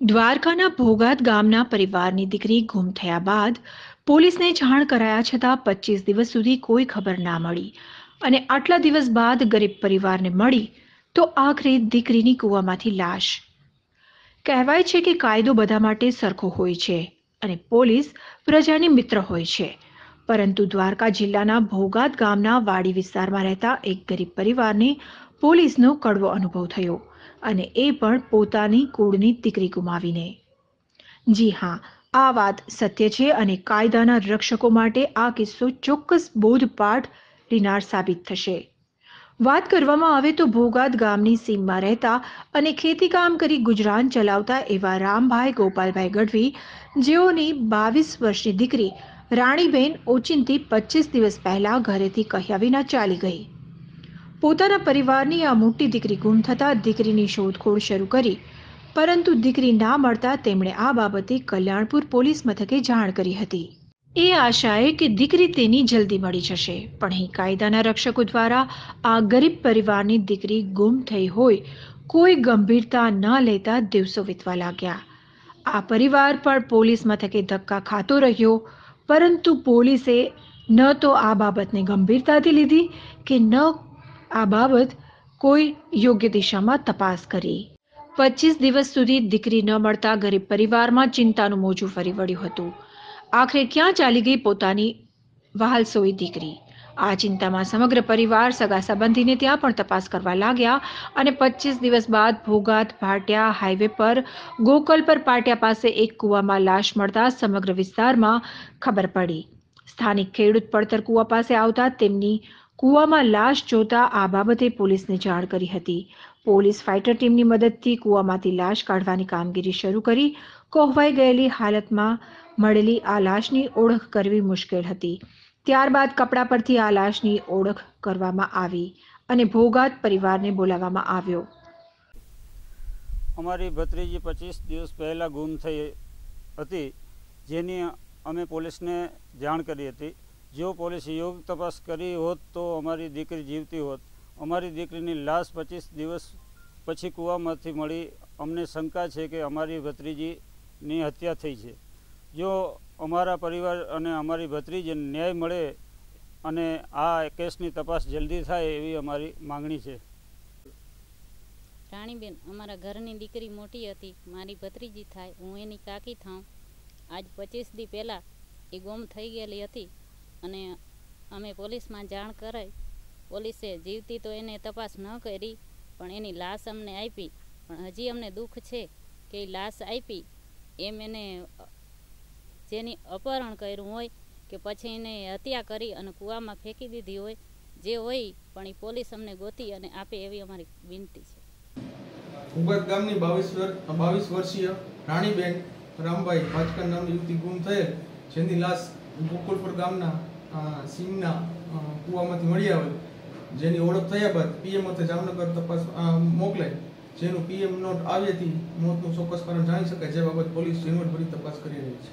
દ્વારકાના ભોગાત ગામના પરિવારની દીકરી ગુમ થયા બાદ પોલીસને જાણ કરાયા છતાં પચીસ દિવસ સુધી કોઈ ખબર ના મળી. અને આટલા દિવસ બાદ ગરીબ પરિવારને મળી તો આખરે દીકરીની કૂવામાંથી લાશ. કહેવાય છે કે કાયદો બધા માટે સરખો હોય છે અને પોલીસ પ્રજાની મિત્ર હોય છે. પરંતુ દ્વારકા જિલ્લાના ભોગાત ગામના વાડી વિસ્તારમાં રહેતા એક ગરીબ પરિવારને પોલીસનો કડવો અનુભવ થયો અને એ પણ પોતાની કુળની દીકરી ગુમાવીને. જી હા, આ વાત સત્ય છે અને કાયદાના રક્ષકો માટે આ કિસ્સો ચોક્કસ બોધપાઠ લીનાર સાબિત થશે. વાત કરવામાં આવે તો ભોગાત ગામની સીમમાં રહેતા અને ખેતી કામ કરી ગુજરાન ચલાવતા એવા રામભાઈ ગોપાલભાઈ ગઢવી, જેઓની બાવીસ વર્ષની દીકરી રાણીબેન ઓચિંતી પચીસ દિવસ પહેલા ઘરેથી કહ્યા વિના ચાલી ગઈ. પોતાના પરિવારની આ મોટી દીકરી ગુમ થતાં દીકરીની શોધખોળ શરૂ કરી. પરંતુ દીકરી ના મળતા તેમણે આ બાબતે કલ્યાણપુર પોલીસ મથકે જાણ કરી હતી. એ આશાએ કે દીકરી તેની જલ્દી મળી જશે, પણ અહીં કાયદાના રક્ષકો દ્વારા આ ગરીબ પરિવારની દીકરી ગુમ થઈ હોય, કોઈ ગંભીરતા ન લેતા દિવસો વીતવા લાગ્યા. આ પરિવાર પણ પોલીસ મથકે ધક્કા ખાતો રહ્યો, પરંતુ પોલીસે ન તો આ બાબતને ગંભીરતાથી લીધી કે ન આ બાબત કોઈ યોગ્ય દિશામાં તપાસ કરી. પચીસ દિવસ સુધી દીકરી ન મળતા ગરીબ પરિવારમાં ચિંતાનું મોજું ફરી વળ્યું હતું. આખરે ક્યાં ચાલી ગઈ પોતાની વહાલસોઈ દીકરી? આ ચિંતામાં સમગ્ર પરિવાર સગા સંબંધીને ત્યાં પણ તપાસ કરવા લાગ્યા અને પચીસ દિવસ બાદ ભોગાત ભાટિયા હાઈવે પર, ગોકલ પર પાટિયા પાસે એક કૂવામાં લાશ મળતા સમગ્ર વિસ્તારમાં ખબર પડી. સ્થાનિક ખેડૂત પડતર કૂવા પાસે આવતા તેમની કૂવામાં લાશ જોતા આ બાબતે પોલીસને જાણ કરી હતી. પોલીસ ફાઇટર ટીમની મદદથી કૂવામાંથી લાશ કાઢવાની કામગીરી શરૂ કરી. કોહવાઈ ગયેલી હાલતમાં મળેલી આ લાશની ઓળખ કરવી મુશ્કેલ હતી. ત્યારબાદ કપડા પરથી આ લાશની ઓળખ કરવામાં આવી અને ભોગાત પરિવારને બોલાવવામાં આવ્યો. અમારી ભત્રીજી પચીસ દિવસ પહેલાં ગુમ થઈ હતી, જેની અમે પોલીસને જાણ કરી હતી. જો પોલીસે યોગ તપાસ કરી હોત તો અમારી દીકરી જીવતી હોત. અમારી દીકરીની લાશ પચીસ દિવસ પછી કૂવામાંથી મળી. અમને શંકા છે કે અમારી ભત્રીજીની હત્યા થઈ છે. જો અમારા પરિવાર અને અમારી ભત્રીજીને ન્યાય મળે અને આ કેસની તપાસ જલ્દી થાય એવી અમારી માંગણી છે. રાણીબેન, અમારા ઘરની દીકરી મોટી હતી. મારી ભત્રીજી થાય, હું એની કાકી થાઉં. આજ પચીસ દી પહેલાં એ ગુમ થઈ ગયેલી હતી. અને અમે પોલીસમાં જાણ કરાઈ. પોલીસે જીવતી તો એને તપાસ ન કરી, પણ એની લાશ અમને આપી. પણ હજી અમને દુઃખ છે કે એ લાશ આપી. એમ એને જેની અપહરણ કર્યું હોય કે પછી એને હત્યા કરી અને કૂવામાં ફેંકી દીધી હોય, જે હોય પણ એ પોલીસ અમને ગોતી અને આપે એવી અમારી વિનંતી છે. ઉબત ગામની બાવીસ બાવીસ વર્ષીય રાણીબેન રામભાઈ ભાજકર નામની યુવતી ગુમ થયેલ, જેની લાશ ગોકુલપુર ગામના સિંહના કૂવામાંથી મળી આવેલ. જેની ઓળખ થયા બાદ પીએમ વખતે જામનગર તપાસ મોકલાય જેનું પીએમ નોટ આવ્યાથી મોતનું ચોક્કસ કારણ જાણી શકાય, જે બાબત પોલીસ ઝીણવટભરી તપાસ કરી રહી છે.